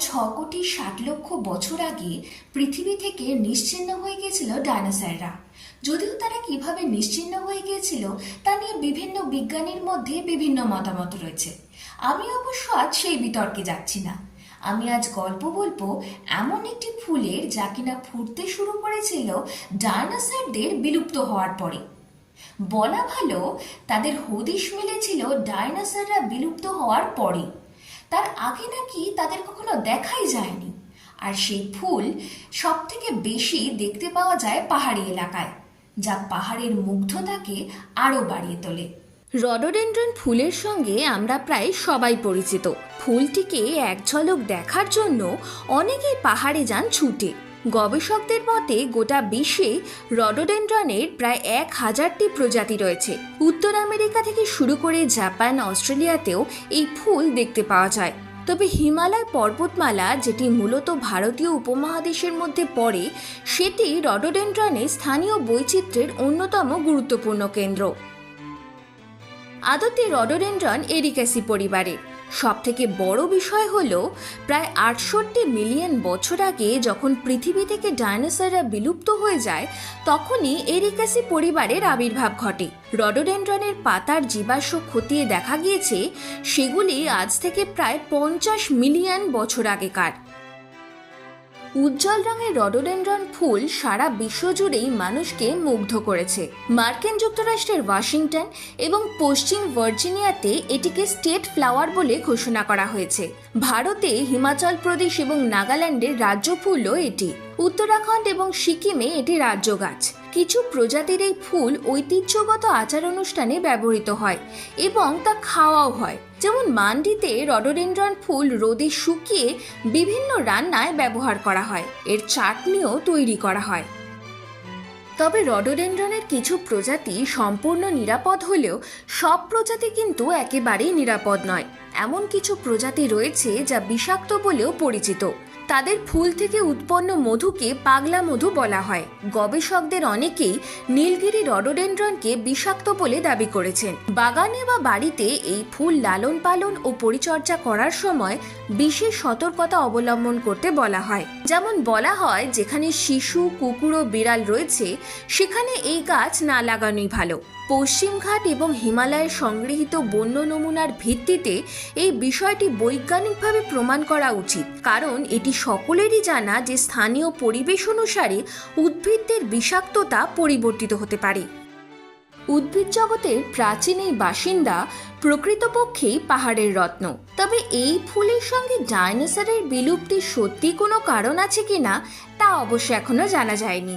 ছ কোটি ষাট লক্ষ বছর আগে পৃথিবী থেকে নিশ্চিহ্ন হয়ে গিয়েছিল ডাইনোসররা। যদিও তারা কীভাবে নিশ্চিহ্ন হয়ে গিয়েছিল তা নিয়ে বিভিন্ন বিজ্ঞানীর মধ্যে বিভিন্ন মতামত রয়েছে। আমি অবশ্য আজ সেই বিতর্কে যাচ্ছি না। আমি আজ গল্প বলব এমন একটি ফুলের যা কিনা ফুটতে শুরু করেছিল ডাইনোসরদের বিলুপ্ত হওয়ার পরে। বলা ভালো, তাদের হদিশ মিলেছিল ডাইনোসররা বিলুপ্ত হওয়ার পরে তার আগে নাকি তাদের কখনো দেখাই যায়নি। আর সেই ফুল সব থেকে বেশি দেখতে পাওয়া যায় পাহাড়ি এলাকায়, যা পাহাড়ের মুগ্ধতাকে আরও বাড়িয়ে তোলে। রডোডেন্ড্রন ফুলের সঙ্গে আমরা প্রায় সবাই পরিচিত। ফুলটিকে এক ঝলক দেখার জন্য অনেকেই পাহাড়ে যান ছুটে। গবেষকদের মতে, গোটা বিশ্বে রডোডেন্ড্রনের প্রায় এক হাজারটি প্রজাতি রয়েছে। উত্তর আমেরিকা থেকে শুরু করে জাপান, অস্ট্রেলিয়াতেও এই ফুল দেখতে পাওয়া যায়। তবে হিমালয় পর্বতমালা, যেটি মূলত ভারতীয় উপমহাদেশের মধ্যে পড়ে, সেটি রডোডেন্ড্রনের স্থানীয় বৈচিত্র্যের অন্যতম গুরুত্বপূর্ণ কেন্দ্র। আদতে রডোডেন্ড্রন এরিকাসি পরিবারের। সব থেকে বড় বিষয় হল, প্রায় আটষট্টি মিলিয়ন বছর আগে যখন পৃথিবী থেকে ডায়নোসররা বিলুপ্ত হয়ে যায়, তখনই এরিকাসি পরিবারের আবির্ভাব ঘটে। রডোডেন্ড্রনের পাতার জীবাশ্ম খতিয়ে দেখা গিয়েছে, সেগুলি আজ থেকে প্রায় পঞ্চাশ মিলিয়ন বছর আগেকার। উজ্জ্বল রঙের রডোডেন্ড্রন ফুল সারা বিশ্ব জুড়েই মানুষকে মুগ্ধ করেছে। মার্কিন যুক্তরাষ্ট্রের ওয়াশিংটন এবং পশ্চিম ভার্জিনিয়াতে এটিকে স্টেট ফ্লাওয়ার বলে ঘোষণা করা হয়েছে। ভারতে হিমাচল প্রদেশ এবং নাগাল্যান্ডের রাজ্য ফুলও এটি। উত্তরাখণ্ড এবং সিকিমে এটি রাজ্য গাছ। কিছু প্রজাতির এই ফুল ঐতিহ্যগত আচার অনুষ্ঠানে ব্যবহৃত হয় এবং তা খাওয়াও হয়। যেমন মান্ডিতে রডোডেন্ড্রন ফুল রোদে শুকিয়ে বিভিন্ন রান্নায় ব্যবহার করা হয়। এর চাটনিও তৈরি করা হয়। তবে রডোডেন্ড্রনের কিছু প্রজাতি সম্পূর্ণ নিরাপদ হলেও সব প্রজাতি কিন্তু একেবারেই নিরাপদ নয়। এমন কিছু প্রজাতি রয়েছে যা বিষাক্ত বলেও পরিচিত। তাদের ফুল থেকে উৎপন্ন মধুকে পাগলা মধু বলা হয়। গবেষকদের অনেকেই নীলগিরি রডোডেন্ড্রনকে বিষাক্ত বলে দাবি করেছেন। বাগানে বা বাড়িতে এই ফুল লালন পালন ও পরিচর্যা করার সময় বিশেষ সতর্কতা অবলম্বন করতে বলা হয়। যেমন বলা হয়, যেখানে শিশু, কুকুর ও বিড়াল রয়েছে, সেখানে এই গাছ না লাগানোই ভালো। পশ্চিমঘাট এবং হিমালয়ের সংগৃহীত বন্য নমুনার ভিত্তিতে এই বিষয়টি বৈজ্ঞানিকভাবে প্রমাণ করা উচিত। কারণ এটি সকলেরই জানা যে স্থানীয় পরিবেশ অনুসারে উদ্ভিদদের বিষাক্ততা পরিবর্তিত হতে পারে। উদ্ভিদ জগতের প্রাচীন এই বাসিন্দা প্রকৃতপক্ষেই পাহাড়ের রত্ন। তবে এই ফুলের সঙ্গে ডাইনোসরের বিলুপ্তির সত্যি কোনো কারণ আছে কিনা তা অবশ্য এখনও জানা যায়নি।